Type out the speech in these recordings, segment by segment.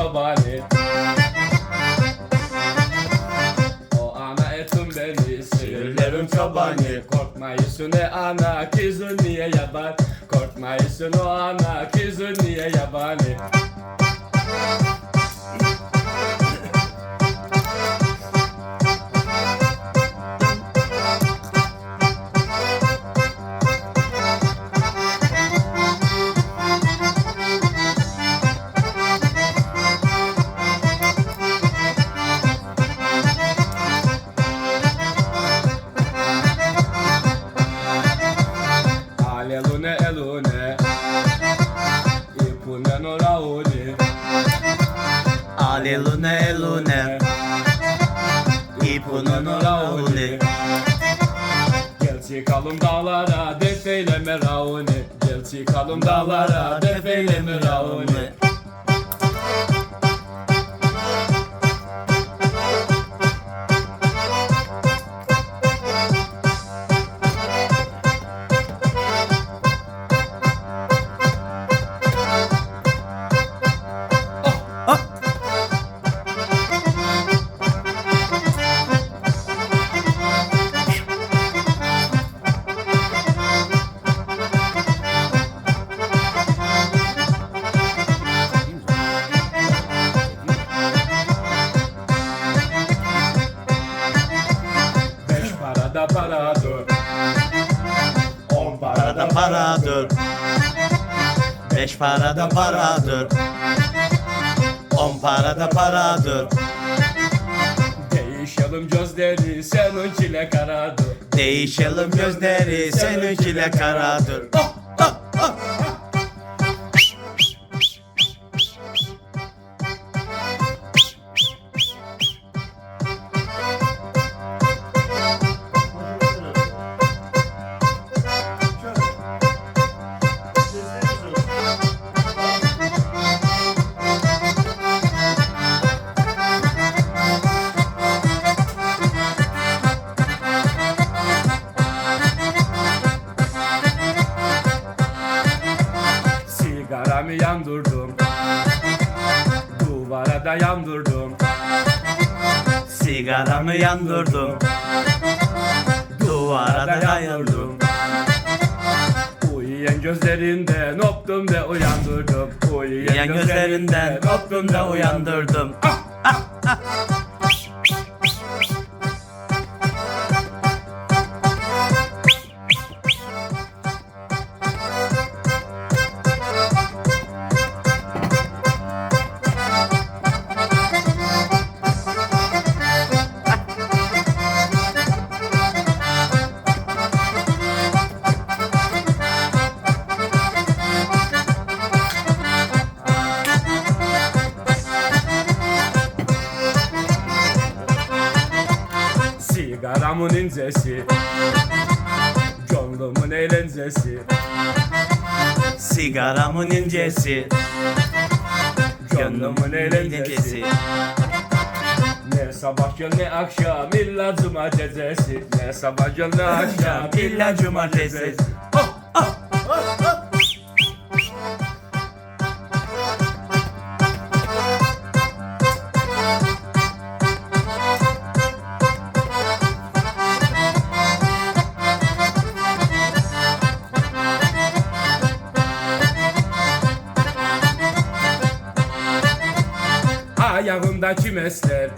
Babani O ana etum beni Sinirlerim çobani. Korkmayısın e ana kızın niye yaban Korkmayısın o ana kızın niye yabani Alelune elune. İpune norauni Ale lune lune İpunun rauni Gel çıkalım dağlara defeyleme rauni. Gel çıkalım dağlara defeyleme rauni parada paradır. On parada Parada paradır. Beş parada paradır. On parada paradır. Değişelim gözleri seninkiyle karadır. Değişelim gözleri seninkiyle karadır. Oh, oh, oh. Yandırdım Duvara da yandırdım Sigaramı yandırdım Duvara da dayandım Uyuyan gözlerinden öptüm de uyandırdım Uyuyan Yan gözlerinden öptüm de uyandırdım Sigaramın incesi. Gönlümün eğlencesi. Sigaramın incesi. Gönlümün eğlencesi. Ne sabah gel ne akşam illa cuma gecesi Ne sabah gel ne akşam İlla cumartesi Ayağımdaki mesler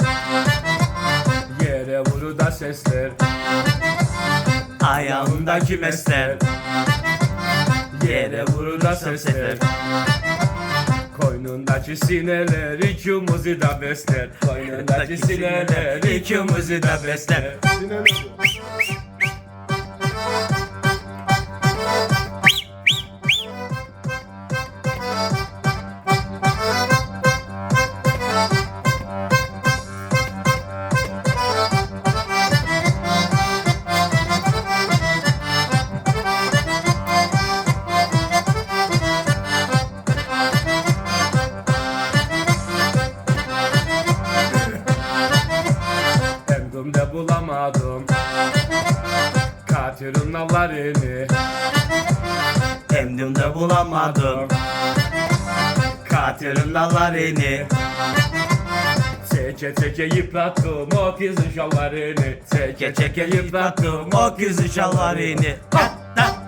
Yere vuru da sesler. Ayağımdaki mesler Yere vuru da sesler. Koynundaki sineler ikimizi de besler. Koynundaki sineler ikimizi de besler Emdimde bulamadım. Katilin nallarını Emdimde bulamadım. Atırın dallarını Çeke çeke yıprattım o kızın şalvarını Çeke çeke yıprattım o kızın şalvarını Ah!